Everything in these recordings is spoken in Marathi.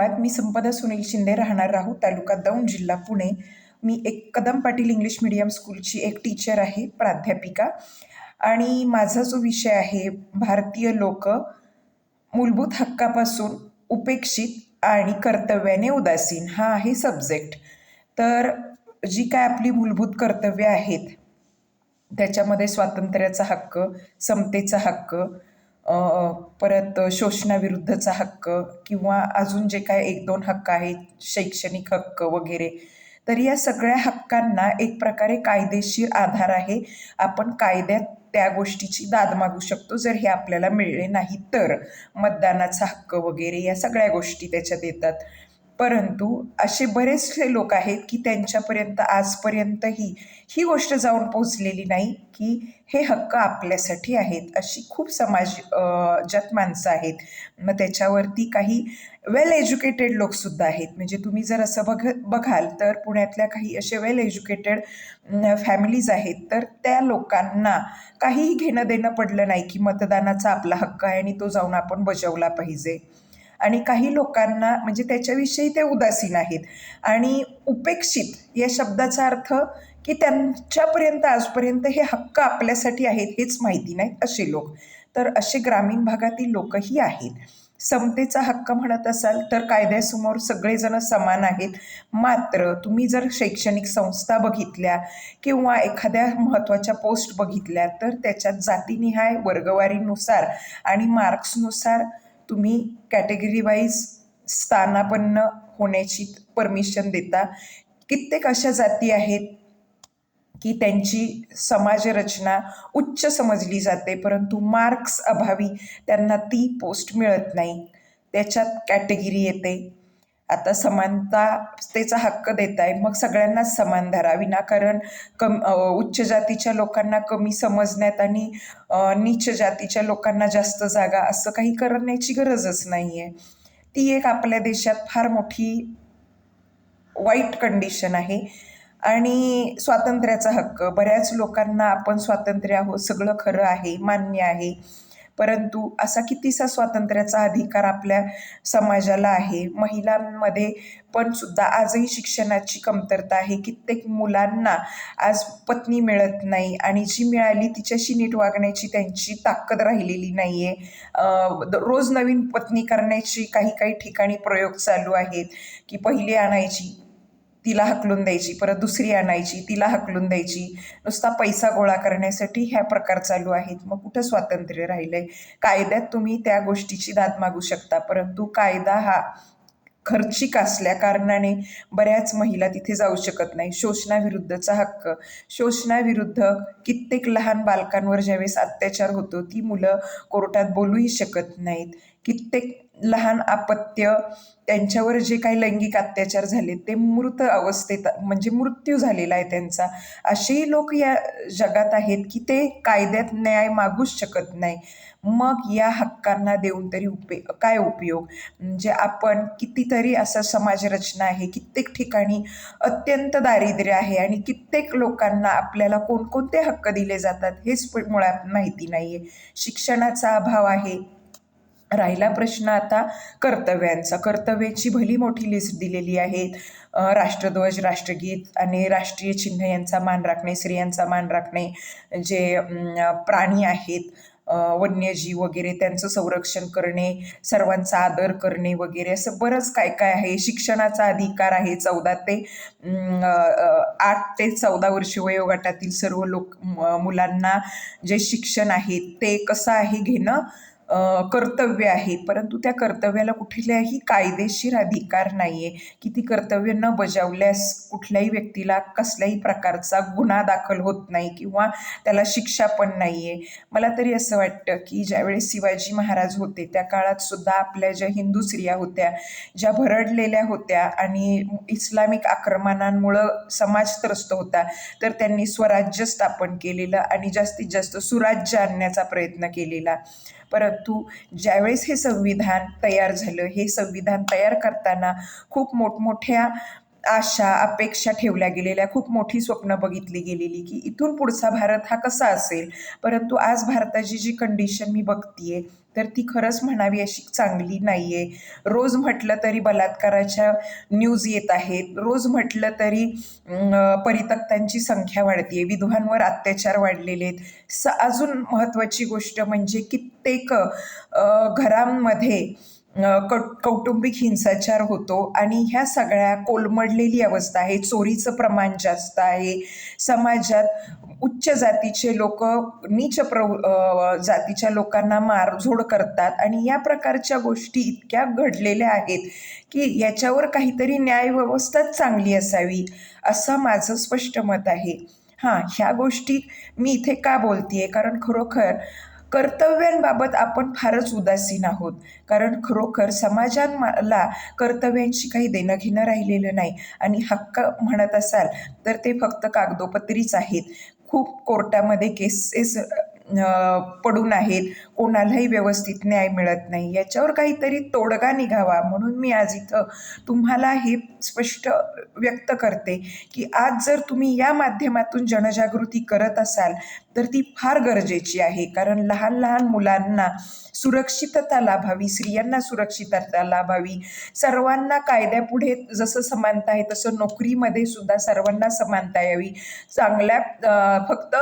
धन्यवाद. मी संपदा सुनील शिंदे राहणार राहू तालुका दौंड जिल्हा पुणे. मी एक कदम पाटील इंग्लिश मिडियम स्कूलची एक टीचर आहे प्राध्यापिका. आणि माझा जो विषय आहे भारतीय लोक मूलभूत हक्कापासून उपेक्षित आणि कर्तव्याने उदासीन हा आहे सब्जेक्ट तर जी काय आपली मूलभूत कर्तव्य आहेत त्याच्यामध्ये स्वातंत्र्याचा हक्क समतेचा हक्क परत शोषणाविरुद्धचा हक्क किंवा अजून जे काय एक दोन हक्क आहेत शैक्षणिक हक्क वगैरे तर या सगळ्या हक्कांना एक प्रकारे कायदेशीर आधार आहे. आपण कायद्यात त्या गोष्टीची दाद मागू शकतो जर हे आपल्याला मिळले नाही तर. मतदानाचा हक्क वगैरे या सगळ्या गोष्टी त्याच्यात येतात. परंतु असे बरेचसे लोक आहेत की त्यांच्यापर्यंत आजपर्यंतही ही गोष्ट जाऊन पोचलेली नाही की हे हक्क आपल्यासाठी आहेत अशी खूप समाज ज्यात माणसं आहेत. मग त्याच्यावरती काही वेल एज्युकेटेड लोकसुद्धा आहेत. म्हणजे तुम्ही जर असं बघ बघाल तर पुण्यातल्या काही असे वेल एज्युकेटेड फॅमिलीज आहेत. तर त्या लोकांना काहीही घेणं देणं पडलं नाही की मतदानाचा आपला हक्क आहे आणि तो जाऊन आपण बजावला पाहिजे. आणि काही लोकांना म्हणजे त्याच्याविषयी ते उदासीन आहेत. आणि उपेक्षित या शब्दाचा अर्थ की त्यांच्यापर्यंत आजपर्यंत हे हक्क आपल्यासाठी आहेत हेच माहिती नाहीत असे लोक. तर असे ग्रामीण भागातील लोकही आहेत. समतेचा हक्क म्हणत असाल तर कायद्यासमोर सगळेजण समान आहेत. मात्र तुम्ही जर शैक्षणिक संस्था बघितल्या किंवा एखाद्या महत्त्वाच्या पोस्ट बघितल्या तर त्याच्यात जातीनिहाय वर्गवारीनुसार आणि मार्क्सनुसार तुम्ही कॅटेगरी वाईज स्थानापन्न होण्याची परमिशन देता. कित्येक अशा जाती आहेत की त्यांची समाजरचना उच्च समजली जाते परंतु मार्क्स अभावी त्यांना ती पोस्ट मिळत नाही. त्याच्यात कॅटेगरी येते. आता समानतातेचा हक्क देत आहे मग सगळ्यांनाच समान धरा. विनाकारण कम उच्च जातीच्या लोकांना कमी समजण्यात आणि नीच जातीच्या लोकांना जास्त जागा असं काही करण्याची गरजच नाही आहे ती एक आपल्या देशात फार मोठी वाईट कंडिशन आहे. आणि स्वातंत्र्याचा हक्क. बऱ्याच लोकांना आपण स्वातंत्र्य आहोत. सगळं खरं आहे मान्य आहे. परंतु असा कितीसा स्वातंत्र्याचा अधिकार आपल्या समाजाला आहे? महिलांमध्ये पण सुद्धा आजही शिक्षणाची कमतरता आहे. कित्येक मुलांना आज पत्नी मिळत नाही आणि जी मिळाली तिच्याशी नीट वागण्याची त्यांची ताकद राहिलेली नाही आहे रोज नवीन पत्नी करण्याची काही काही ठिकाणी प्रयोग चालू आहेत की पहिली आणायची. तिला हकलून द्यायची परत दुसरी आणायची तिला हकलून द्यायची. नुसता पैसा गोळा करण्यासाठी ह्या प्रकार चालू आहेत. मग कुठं स्वातंत्र्य राहिलं आहे कायद्यात तुम्ही त्या गोष्टीची दाद मागू शकता परंतु कायदा हा खर्चिक असल्या कारणाने बऱ्याच महिला तिथे जाऊ शकत नाही. शोषणाविरुद्धचा हक्क. शोषणाविरुद्ध कित्येक लहान बालकांवर ज्यावेळेस अत्याचार होतो ती मुलं कोर्टात बोलूही शकत नाहीत. कित्येक लहान अपत्य त्यांच्यावर जे काही लैंगिक अत्याचार झाले ते मृत अवस्थेत म्हणजे मृत्यू झालेला आहे त्यांचा. असेही लोक या जगात आहेत की ते कायद्यात न्याय मागूच शकत नाही. मग या हक्कांना देऊन तरी उपे काय उपयोग? म्हणजे आपण कितीतरी असं समाजरचना आहे कित्येक ठिकाणी अत्यंत दारिद्र्य आहे आणि कित्येक लोकांना आपल्याला कोणकोणते हक्क दिले जातात हेच मुळात माहिती नाही आहे शिक्षणाचा अभाव आहे राहिला प्रश्न आता कर्तव्यांचा. कर्तव्याची भली मोठी लिस्ट दिलेली आहे राष्ट्रध्वज राष्ट्रगीत आणि राष्ट्रीय चिन्ह यांचा मान राखणे स्त्रियांचा मान राखणे जे प्राणी आहेत वन्यजीव वगैरे त्यांचं संरक्षण करणे सर्वांचा आदर करणे वगैरे असं बरंच काय काय आहे. शिक्षणाचा अधिकार आहे चौदा ते आठ ते चौदा वर्ष वयोगटातील सर्व लोक मुलांना जे शिक्षण आहे ते कसं आहे घेणं? कर्तव्य आहे. परंतु त्या कर्तव्याला कुठल्याही कायदेशीर अधिकार नाही आहे की ती कर्तव्य न बजावल्यास कुठल्याही व्यक्तीला कसल्याही प्रकारचा गुन्हा दाखल होत नाही किंवा त्याला शिक्षा पण नाही आहे मला तरी असं वाटतं की ज्यावेळेस शिवाजी महाराज होते त्या काळात सुद्धा आपल्या ज्या हिंदू स्त्रिया होत्या ज्या भरडलेल्या होत्या आणि इस्लामिक आक्रमणांमुळं समाज त्रस्त होता तर त्यांनी स्वराज्य स्थापन केलेलं आणि जास्तीत जास्त सुराज्य आणण्याचा प्रयत्न केलेला. परत ज्यावेळेस हे संविधान तयार झालं हे संविधान तयार करताना खूप मोठमोठ्या आशा अपेक्षा ठेवल्या गेलेल्या खूप मोठी स्वप्न बघितली गेलेली की इथून पुढचा भारत हा कसा असेल? परंतु आज भारताची जी कंडिशन मी बघतीये तर ती खरंच म्हणावी अशी चांगली नाही आहे रोज म्हटलं तरी बलात्काराच्या न्यूज येत आहेत. रोज म्हटलं तरी परितक्तांची संख्या वाढते विधवांवर अत्याचार वाढलेले आहेत. स अजून महत्त्वाची गोष्ट म्हणजे कित्येक घरांमध्ये कट कौटुंबिक हिंसाचार होतो आणि ह्या सगळ्या कोलमडलेली अवस्था आहे. चोरीचं प्रमाण जास्त आहे. समाजात उच्च जातीचे लोक नीच प्र जातीच्या लोकांना मारझोड करतात आणि या प्रकारच्या गोष्टी इतक्या घडलेल्या आहेत की याच्यावर काहीतरी न्यायव्यवस्थाच चांगली असावी असं माझं स्पष्ट मत आहे. हां ह्या गोष्टी मी इथे का बोलतीये? कारण खरोखर कर्तव्यांबाबत आपण फारच उदासीन आहोत. कारण खरोखर समाजात कर्तव्यांशी काही देणं घेणं राहिलेलं नाही. आणि हक्क म्हणत असाल तर ते फक्त कागदोपत्रीच आहेत. खूप कोर्टामध्ये केसेस पडून आहेत. कोणालाही व्यवस्थित न्याय मिळत नाही. याच्यावर काहीतरी तोडगा निघावा. म्हणून मी आज इथं तुम्हाला हे स्पष्ट व्यक्त करते की आज जर तुम्ही या माध्यमातून जनजागृती करत असाल तर ती फार गरजेची आहे. कारण लहान लहान मुलांना सुरक्षितता लाभावी स्त्रियांना सुरक्षितता लाभावी. सर्वांना कायद्यापुढे जसं समानता आहे तसं नोकरीमध्ये सुद्धा सर्वांना समानता यावी. चांगल्या फक्त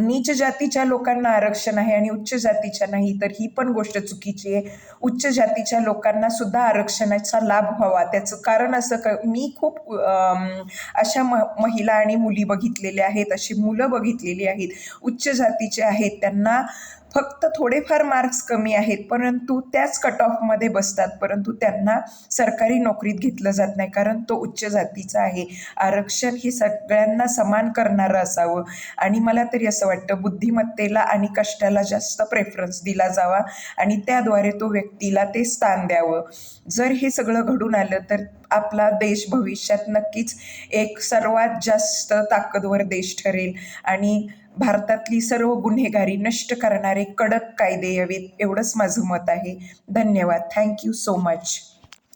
नीच जातीच्या लोकांना आरक्षण आहे आणि उच्च जातीच्या नाही तर ही पण गोष्ट चुकीची आहे. उच्च जातीच्या लोकांना सुद्धा आरक्षणाचा लाभ व्हावा. त्याचं कारण असं क मी खूप अशा म महिला आणि मुली बघितलेल्या आहेत अशी मुलं बघितलेली आहेत. उच्च जातीचे आहेत त्यांना फक्त थोडेफार मार्क्स कमी आहेत परंतु त्याच कट ऑफमध्ये बसतात परंतु त्यांना सरकारी नोकरीत घेतलं जात नाही कारण तो उच्च जातीचा आहे. आरक्षण हे सगळ्यांना समान करणारं असावं. आणि मला तरी असं वाटतं बुद्धिमत्तेला आणि कष्टाला जास्त प्रेफरन्स दिला जावा आणि त्याद्वारे तो व्यक्तीला ते स्थान द्यावं. जर हे सगळं घडून आलं तर आपला देश भविष्यात नक्कीच एक सर्वात जास्त ताकदवर देश ठरेल. आणि भारतातली सर्व गुन्हेगारी नष्ट करणारे कडक कायदे यावेत एवढंच माझं मत आहे. धन्यवाद. Thank you so much